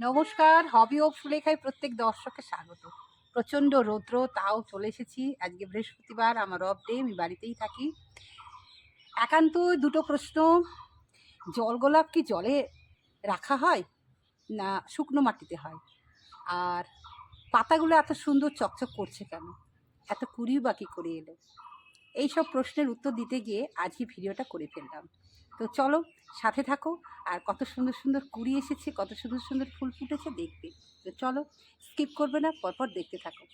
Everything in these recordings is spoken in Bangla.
নমস্কার, হবি ও সুলেখায় প্রত্যেক দর্শককে স্বাগত। প্রচণ্ড রৌদ্র, তাও চলে এসেছি। আজকে বৃহস্পতিবার, আমার অফ ডে আমি বাড়িতেই থাকি। একান্ত দুটো প্রশ্ন জল গোলাপ কি জলে রাখা হয় না শুকনো মাটিতে হয়? আর পাতাগুলো এত সুন্দর চকচক করছে কেন? এত কুড়ি বাকি করে এলো? এইসব প্রশ্নের উত্তর দিতে গিয়ে আজকে ভিডিওটা করে ফেললাম। তো চলো সাথে থাকো। আর কত সুন্দর সুন্দর কুড়ি এসেছে, কত সুন্দর সুন্দর ফুল ফুটেছে দেখবে তো চলো স্কিপ করবে না, পরপর দেখতে থাকো।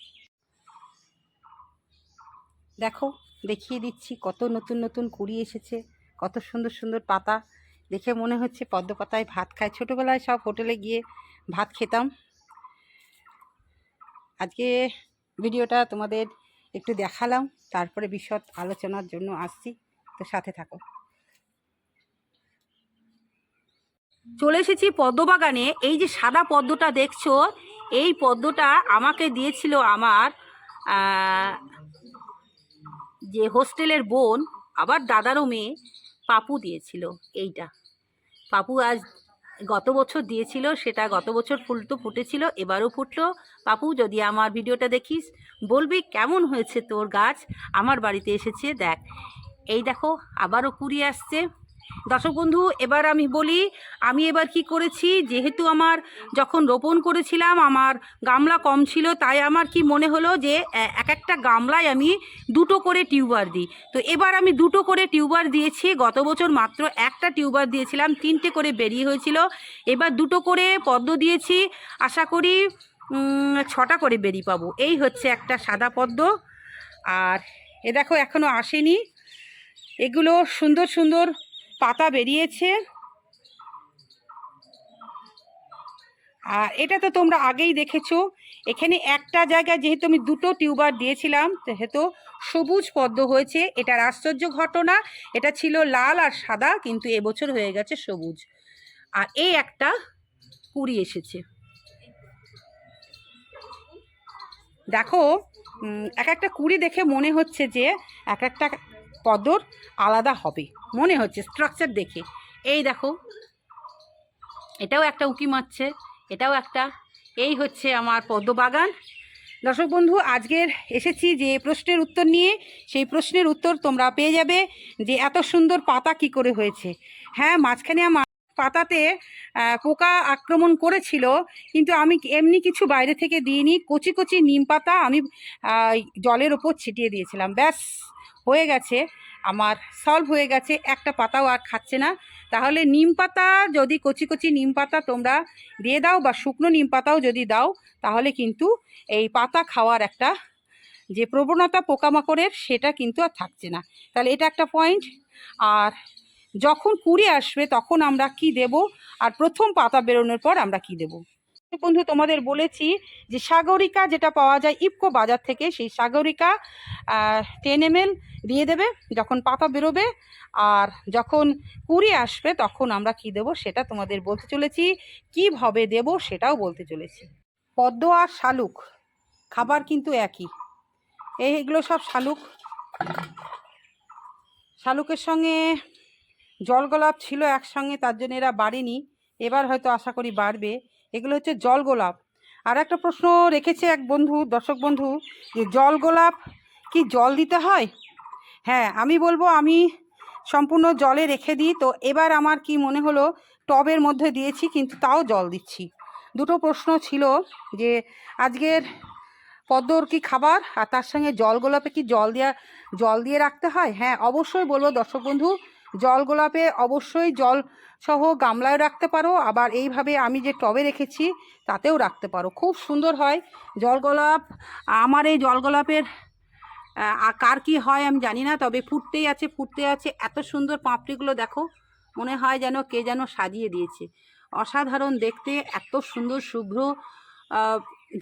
দেখো, দেখিয়ে দিচ্ছি কত নতুন নতুন কুড়ি এসেছে, কত সুন্দর সুন্দর পাতা। দেখে মনে হচ্ছে পদ্ম পাতায় ভাত খায়। ছোটোবেলায় সব হোটেলে গিয়ে ভাত খেতাম। আজকে ভিডিওটা তোমাদের একটু দেখালাম, তারপরে বিশদ আলোচনার জন্য আসছি। তো সাথে থাকো। চলে এসেছি পদ্মবাগানে। এই যে সাদা পদ্মটা দেখছ, এই পদ্মটা আমাকে দিয়েছিল আমার যে হোস্টেলের বোন, আবার দাদারও মেয়ে, পাপু দিয়েছিল এইটা। পাপু আজ গত বছর দিয়েছিল, সেটা গত বছর ফুল তো ফুটেছিল, এবারও ফুটলো। পাপু, যদি আমার ভিডিওটা দেখিস, বলবি কেমন হয়েছে তোর গাছ? আমার বাড়িতে এসেছে, দেখ। এই দেখো, আবারও কুড়ি আসছে। দর্শক বন্ধু, এবার আমি বলি, আমি এবার কি করেছি? যেহেতু আমার যখন রোপণ করেছিলাম, আমার গামলা কম ছিল, তাই আমার কি মনে হলো যে এক একটা গামলায় আমি দুটো করে টিউবার দিই। তো এবার আমি দুটো করে টিউবার দিয়েছি, গত বছর মাত্র একটা টিউবার দিয়েছিলাম, তিনটে করে বেরিয়ে হয়েছিল। এবার দুটো করে পদ্ম দিয়েছি, আশা করি ছটা করে বেরিয়ে পাবো। এই হচ্ছে একটা সাদা পদ্ম। আর এ দেখো এখনও আসেনি। এগুলো সুন্দর সুন্দর পাতা বেরিয়েছে। আর এটা তো তোমরা আগেই দেখেছ। এখানে একটা জায়গায় যেহেতু আমি দুটো টিউবার দিয়েছিলাম সেহেতু সবুজ পদ্ম হয়েছে, এটার আশ্চর্য ঘটনা, এটা ছিল লাল আর সাদা, কিন্তু এবছর হয়ে গেছে সবুজ। আর এই একটা কুড়ি এসেছে। দেখো এক একটা কুড়ি দেখে মনে হচ্ছে যে, এক একটা পদ্মর আলাদা হবে। মনে হচ্ছে স্ট্রাকচার দেখে। এই দেখো, এটাও একটা উঁকি মারছে, এটাও একটা। এই হচ্ছে আমার পদ্ম বাগান দর্শক বন্ধু, আজকের এসেছি যে প্রশ্নের উত্তর নিয়ে। সেই প্রশ্নের উত্তর তোমরা পেয়ে যাবে যে এত সুন্দর পাতা কি করে হয়েছে। হ্যাঁ মাঝখানে আমার পাতাতে পোকা আক্রমণ করেছিল, কিন্তু আমি এমনি কিছু বাইরে থেকে দিইনি, কচি কচি নিম পাতা আমি জলের ওপর ছিটিয়ে দিয়েছিলাম। ব্যাস, হয়ে গেছে। আমার সলভ হয়ে গেছে, একটা পাতাও আর খাচ্ছে না। তাহলে নিম পাতা, যদি কচি কচি নিম পাতা তোমরা দিয়ে দাও বা শুকনো নিম পাতাও যদি দাও, তাহলে কিন্তু এই পাতা খাওয়ার একটা যে প্রবণতা পোকামাকড়ের, সেটা কিন্তু আর থাকছে না। তাহলে এটা একটা পয়েন্ট আর যখন কুড়ি আসবে তখন আমরা কি দেব? আর প্রথম পাতা বেরোনোর পর আমরা কি দেব? বন্ধু, তোমাদের বলেছি যে সাগরিকা যেটা পাওয়া যায় ইফকো বাজার থেকে, সেই সাগরিকা টেন এম দিয়ে দেবে যখন পাতা বেরোবে। আর যখন কুড়ি আসবে তখন আমরা কি দেব সেটা তোমাদের বলতে চলেছি। কীভাবে দেব সেটাও বলতে চলেছি। পদ্ম আর শালুক, খাবার কিন্তু একই। এইগুলো সব শালুক। শালুকের সঙ্গে জল গোলাপ ছিল একসঙ্গে, তার জন্য এরা বাড়েনি। এবার হয়তো আশা করি বাড়বে। এগুলো হচ্ছে জল গোলাপ আর একটা প্রশ্ন রেখেছে এক বন্ধু, দর্শক বন্ধু, যে জল গোলাপ কি জল দিতে হয়? হ্যাঁ আমি বলব আমি সম্পূর্ণ জলে রেখে দিই। তো এবার আমার কি মনে হলো, টবের মধ্যে দিয়েছি কিন্তু তাও জল দিচ্ছি। দুটো প্রশ্ন ছিল যে আজকের পদ্মর কি খাবার আর তার সঙ্গে জল গোলাপে কি জল দেওয়া জল দিয়ে রাখতে হয়? হ্যাঁ অবশ্যই বলব দর্শক বন্ধু জল গোলাপে অবশ্যই জল সহ গামলায় রাখতে পারো। আবার এইভাবে আমি যে টবে রেখেছি তাতেও রাখতে পারো। খুব সুন্দর হয় জল গোলাপ। আমার এই জল গোলাপের আহ, আর কার কি হয় আমি জানি না তবে ফুটতেই আছে ফুটতে আছে। এত সুন্দর পাঁপড়িগুলো দেখো মনে হয় যেন কে যেন সাজিয়ে দিয়েছে। অসাধারণ দেখতে এত সুন্দর শুভ্র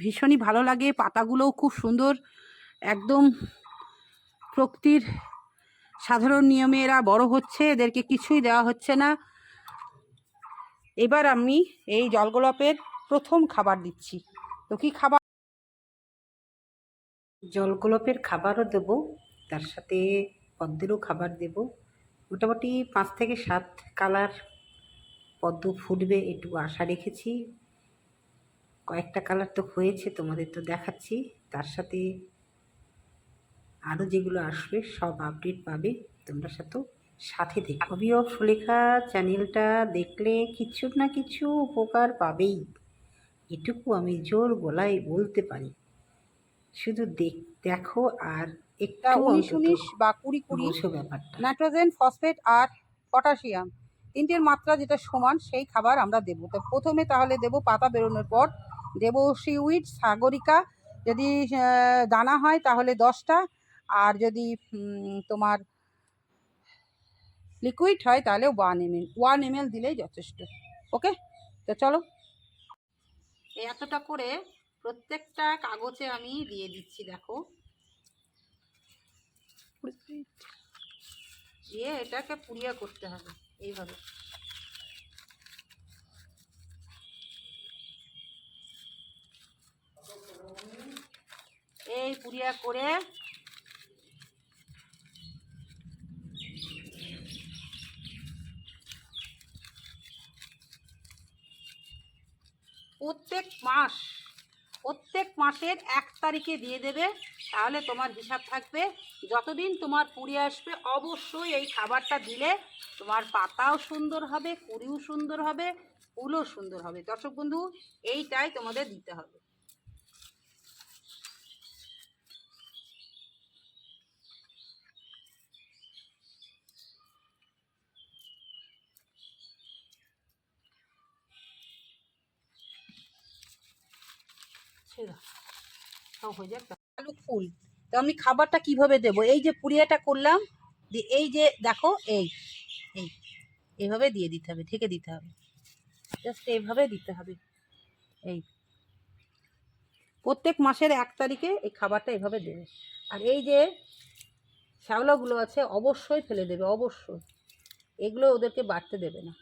ভীষণই ভালো লাগে। পাতাগুলোও খুব সুন্দর একদম প্রকৃতির সাধারণ নিয়মে এরা বড় হচ্ছে, এদেরকে কিছুই দেওয়া হচ্ছে না। এবার আমি এই জলগোলাপের প্রথম খাবার দিচ্ছি। তো কি খাবার? জলগোলাপের খাবারও দেব, তার সাথে পদ্মেরও খাবার দেব। মোটামুটি পাঁচ থেকে সাত কালার পদ্ম ফুটবে একটু আশা রেখেছি। কয়েকটা কালার তো হয়েছে, তোমাদের তো দেখাচ্ছি। তার সাথে আরও যেগুলো আসবে সব আপডেট পাবে তোমরা সাথে সাথে থেকে হবি অফ সুলেখা চ্যানেলটা দেখলে কিছু না কিছু উপকার পাবেই। এটুকু আমি জোর গলায় বলতে পারি। শুধু দেখ দেখো আর একটু উনিশ উনিশ বা কুড়ি কুড়ি ব্যাপারটা। নাইট্রোজেন ফসফেট আর পটাশিয়াম তিনটের মাত্রা যেটা সমান সেই খাবার আমরা দেবো। তো প্রথমে তাহলে দেব পাতা বেরোনোর পর। দেব সিউইড সাগরিকা। যদি দানা হয় তাহলে দশটা। আর যদি তোমার লিকুইড হয় তাহলে one M L one M L দিলেই যথেষ্ট ওকে তো চলো। এতটা করে প্রত্যেকটা কাগজে আমি দিয়ে দিচ্ছি, দেখো। দিয়ে এটাকে পুড়িয়া করতে হবে, এইভাবে। এই পুড়িয়া করে প্রত্যেক মাস, প্রত্যেক মাসের এক তারিখে দিয়ে দেবে, তাহলে তোমার হিসাব থাকবে, যতদিন তোমার পুড়ে আসবে, অবশ্যই এই খাবারটা দিলে তোমার পাতাও সুন্দর হবে কুড়িও সুন্দর হবে, ফুলও সুন্দর হবে। দর্শক বন্ধু, এইটাই তোমাদের দিতে হবে। সব ফুল। তো আমি খাবারটা কীভাবে দেব? এই যে পুড়িয়াটা করলাম এই যে দেখো, এই এই এইভাবে দিয়ে দিতে হবে, ঢেকে দিতে হবে। জাস্ট এইভাবে দিতে হবে। এই। প্রত্যেক মাসের এক তারিখে এই খাবারটা এভাবে দেবে। আর এই যে শ্যাওলাগুলো আছে, অবশ্যই ফেলে দেবে, অবশ্যই। এগুলো ওদেরকে বাড়তে দেবে না।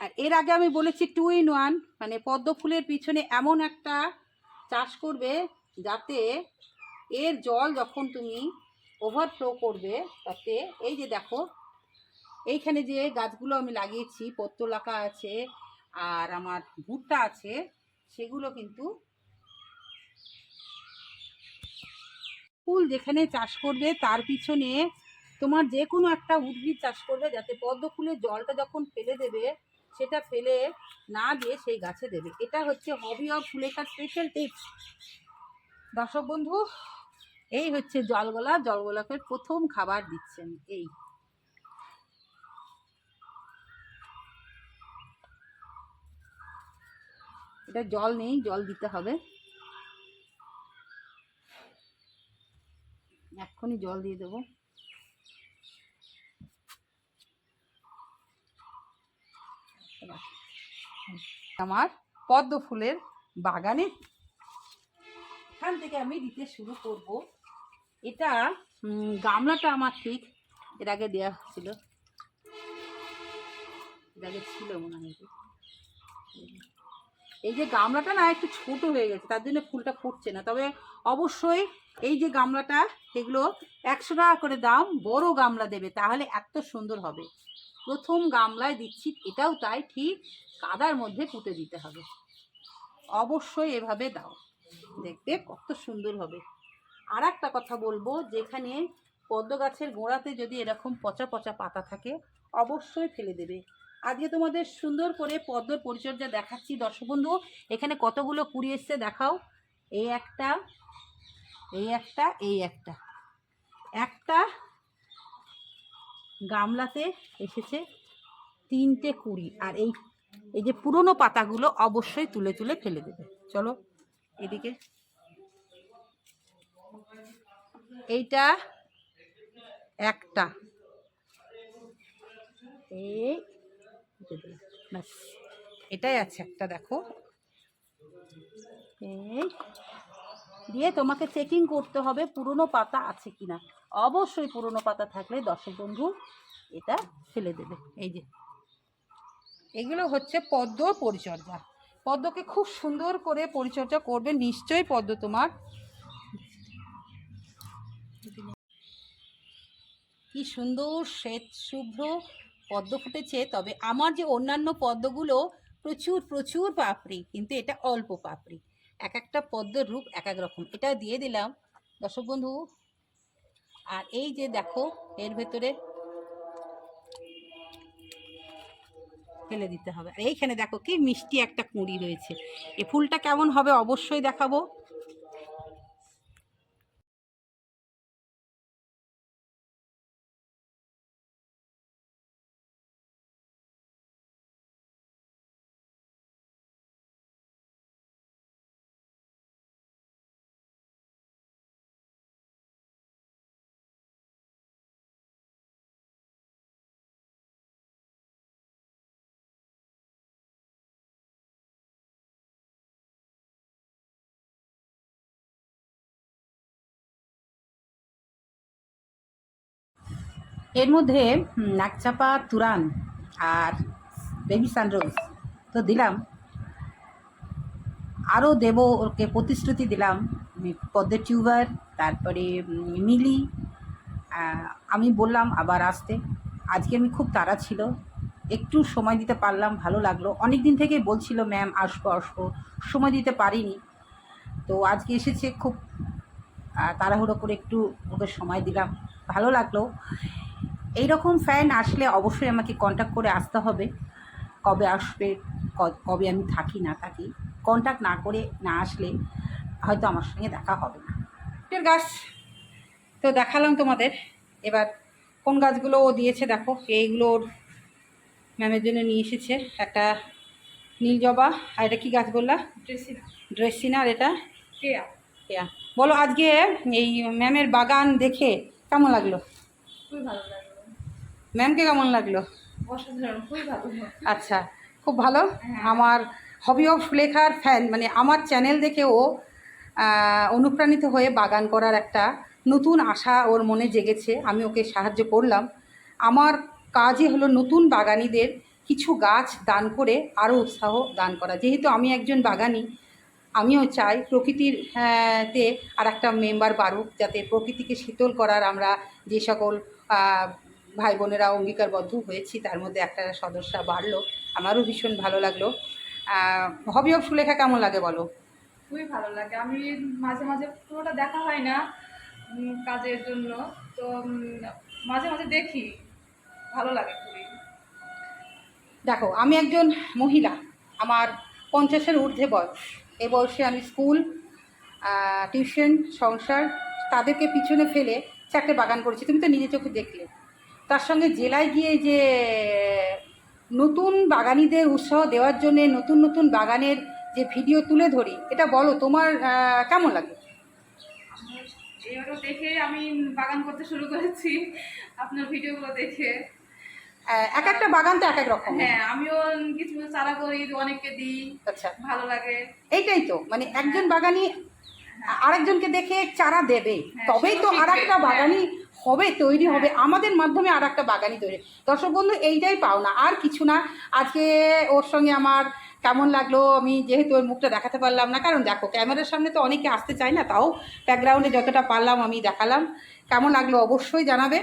আর এর আগে আমি বলেছি টু ইন ওয়ান মানে পদ্ম ফুলের পিছনে এমন একটা চাষ করবে যাতে এর জল যখন তুমি ওভারফ্লো করবে, তাতে এই যে দেখো, এইখানে যে গাছগুলো আমি লাগিয়েছি পত্তলাকা আছে আর আমার ভুট্টা আছে, সেগুলো কিন্তু ফুল যেখানে চাষ করবে, তার পিছনে তোমার যে কোনো একটা উদ্ভিদ চাষ করবে, যাতে পদ্ম ফুলের জলটা যখন ফেলে দেবে সেটা ফেলে না দিয়ে সেই গাছে দেবে। এটা হচ্ছে হবি অফ ফুলেকার স্পেশাল টিপস দর্শক বন্ধু, এই হচ্ছে জলগোলা। জলগোলাপের প্রথম খাবার দিচ্ছেন এই। এটা জল নেই, জল দিতে হবে। এক্ষুনি জল দিয়ে দেবো। আমার পদ্ম ফুলের বাগানে। এখান থেকে আমি দিতে শুরু করব। এটা গামলাটা আমার ঠিক এর আগে দেওয়া ছিল এর আগে ছিল মনে হয় এই যে গামলাটা না একটু ছোট হয়ে গেছে, তার জন্য ফুলটা ফুটছে না। তবে অবশ্যই এই যে গামলাটা, এগুলো একশো টাকা করে দাম, বড় গামলা দেবে, তাহলে এত সুন্দর হবে। প্রথম গামলায় দিচ্ছি, এটাও তাই ঠিক, কাদার মধ্যে পুঁতে দিতে হবে। অবশ্যই এভাবে দাও। দেখবে কত সুন্দর হবে। আর একটা কথা বলব, যেখানে পদ্ম গাছের গোড়াতে যদি এরকম পচা পচা পাতা থাকে, অবশ্যই ফেলে দেবে। আজকে তোমাদের সুন্দর করে পদ্মর পরিচর্যা দেখাচ্ছি। দর্শক বন্ধু, এখানে কতগুলো কুড়ি এসছে দেখাও। এই একটা এই একটা এই একটা। একটা গামলাতে এসেছে তিনটে কুড়ি আর এই এই যে পুরনো পাতাগুলো অবশ্যই তুলে তুলে ফেলে দেবে। চলো এদিকে। এইটা একটা। এই ব্যাস। এটাই আছে একটা, দেখো। এই দিয়ে তোমাকে চেকিং করতে হবে পুরনো পাতা আছে কিনা। অবশ্যই পুরনো পাতা থাকলে দর্শক বন্ধু এটা ফেলে দেবে। এই যে। এগুলো হচ্ছে পদ্ম পরিচর্যা। পদ্মকে খুব সুন্দর করে পরিচর্যা করবে নিশ্চয়ই পদ্ম তোমার। কি সুন্দর শ্বেত শুভ্র পদ্ম ফুটেছে, তবে আমার যে অন্যান্য পদ্মগুলো প্রচুর প্রচুর পাপড়ি, কিন্তু এটা অল্প পাপড়ি। এক একটা পদ্মের রূপ এক এক রকম। এটা দিয়ে দিলাম, দর্শক বন্ধু। আর এই যে দেখো, এর ভেতরে ফেলে দিতে হবে। আর এইখানে দেখো, কি মিষ্টি একটা কুঁড়ি রয়েছে। এ ফুলটা কেমন হবে অবশ্যই দেখাবো। এর মধ্যে নাকচাপা, তুরান আর বেবি সানরোজ তো দিলাম। আরও দেব ওকে প্রতিশ্রুতি দিলাম পদ্মের টিউবার তারপরে মিলি আমি বললাম আবার আসতে। আজকে আমি খুব তাড়া ছিল, একটু সময় দিতে পারলাম, ভালো লাগল। অনেক দিন থেকেই বলছিল ম্যাম আসব আসব। সময় দিতে পারিনি। তো আজকে এসেছে খুব তাড়াহুড়ো করে একটু ওকে সময় দিলাম। ভালো লাগল। এই রকম ফ্যান আসলে অবশ্যই আমাকে কন্ট্যাক্ট করে আসতে হবে। কবে আসবে কবে আমি থাকি না থাকি কন্ট্যাক্ট না করে না আসলে হয়তো আমার সঙ্গে দেখা হবে না। ফুলের গাছ তো দেখালাম তোমাদের। এবার কোন গাছগুলো ও দিয়েছে দেখো এইগুলো ওর ম্যামের জন্য নিয়ে এসেছে একটা নীল জবা। আর এটা কী গাছ বললা? ড্রেসিনা ড্রেসিনা আর এটা? কেয়া বলো আজকে এই ম্যামের বাগান দেখে কেমন লাগল? খুবই ভালো লাগল। ম্যামকে কেমন লাগল? আচ্ছা খুব ভালো। আমার হবি অফ সুলেখার ফ্যান মানে আমার চ্যানেল দেখে ও অনুপ্রাণিত হয়ে বাগান করার একটা নতুন আশা ওর মনে জেগেছে আমি ওকে সাহায্য করলাম। আমার কাজই হলো নতুন বাগানিদের কিছু গাছ দান করে আরও উৎসাহ দান করা। যেহেতু আমি একজন বাগানি আমিও চাই প্রকৃতির তে আর একটা মেম্বার বাড়ুক যাতে প্রকৃতিকে শীতল করার আমরা যে সকল ভাই বোনেরা অঙ্গীকারবদ্ধ হয়েছি তার মধ্যে একটা সদস্য বাড়লো। আমারও ভীষণ ভালো লাগল। হবি অফ সুলেখা কেমন লাগে বলো? খুবই ভালো লাগে। আমি মাঝে মাঝে পুরোটা দেখা হয় না কাজের জন্য। তো মাঝে মাঝে দেখি। ভালো লাগে খুবই। দেখো আমি একজন মহিলা। আমার পঞ্চাশের ঊর্ধ্বে বয়স। এ বয়সে আমি স্কুল টিউশন সংসার তাদেরকে পিছনে ফেলে চারটে বাগান করেছি। তুমি তো নিজে চোখে দেখলে। তার সঙ্গে জেলায় গিয়ে যে নতুন বাগানিদের উৎসাহ দেওয়ার জন্যে নতুন নতুন বাগানের যে ভিডিও তুলে ধরি এটা বলো তোমার কেমন লাগে? এবারও দেখে আমি বাগান করতে শুরু করেছি আপনার ভিডিওগুলো দেখে। এক একটা বাগান তো এক এক রকম হ্যাঁ আমিও কিছু চারা করি অনেককে দিই আচ্ছা। ভালো লাগে। এইটাই তো মানে একজন বাগানি আরেকজনকে দেখে চারা দেবে হ্যাঁ, তবেই তো আর একটা বাগানি হবে তৈরি হবে হ্যাঁ। আমাদের মাধ্যমে আর একটা বাগানই তৈরি। দর্শক বন্ধু এইটাই পাও না আর কিছু না। আজকে ওর সঙ্গে আমার কেমন লাগল আমি যেহেতু ওর মুখটা দেখাতে পারলাম না কারণ দেখো ক্যামেরার সামনে তো অনেকে আসতে চায় না তাও ব্যাকগ্রাউন্ডে যতটা পারলাম আমি দেখালাম। কেমন লাগল অবশ্যই জানাবে।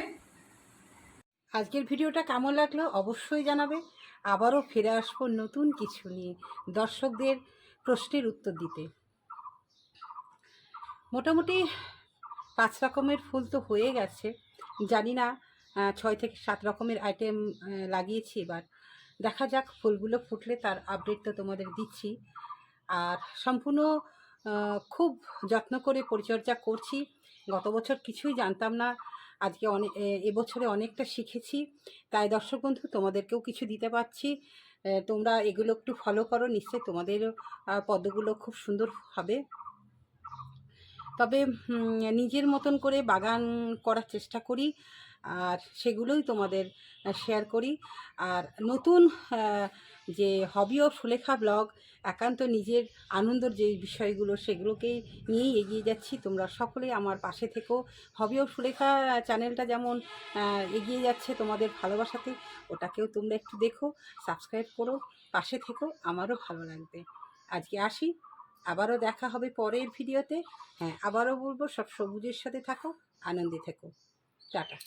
আজকের ভিডিওটা কেমন লাগল অবশ্যই জানাবে। আবারও ফিরে আসব নতুন কিছু নিয়ে দর্শকদের প্রশ্নের উত্তর দিতে। মোটামুটি পাঁচ রকমের ফুল তো হয়ে গেছে। জানি না ছয় থেকে সাত রকমের আইটেম লাগিয়েছি এবার। দেখা যাক ফুলগুলো ফুটলে তার আপডেট তো তোমাদের দিচ্ছি। আর সম্পূর্ণ খুব যত্ন করে পরিচর্যা করছি। গত বছর কিছুই জানতাম না। আজকে অনেক এবছরে অনেকটা শিখেছি। তাই দর্শক বন্ধু তোমাদেরকেও কিছু দিতে পারছি। তোমরা এগুলো একটু ফলো করো। নিশ্চয়ই তোমাদেরও আহ, পদ্মগুলো খুব সুন্দর হবে। তবে নিজের মতন করে বাগান করার চেষ্টা করি। আর সেগুলোই তোমাদের শেয়ার করি। আর নতুন যে হবি ও সুলেখা ব্লগ একান্ত নিজের আনন্দর যে বিষয়গুলো সেগুলোকেই নিয়েই এগিয়ে যাচ্ছি। তোমরা সকলেই আমার পাশে থেকো। হবি ও সুলেখা চ্যানেলটা যেমন এগিয়ে যাচ্ছে তোমাদের ভালোবাসাতে, ওটাকেও তোমরা একটু দেখো সাবস্ক্রাইব করো, পাশে থেকো, আমারও ভালো লাগবে। আজকে আসি। আবারও দেখা হবে পরের ভিডিওতে। হ্যাঁ আবারও বলব, সব সবুজের সাথে থাকো, আনন্দে থেকো। টাটা।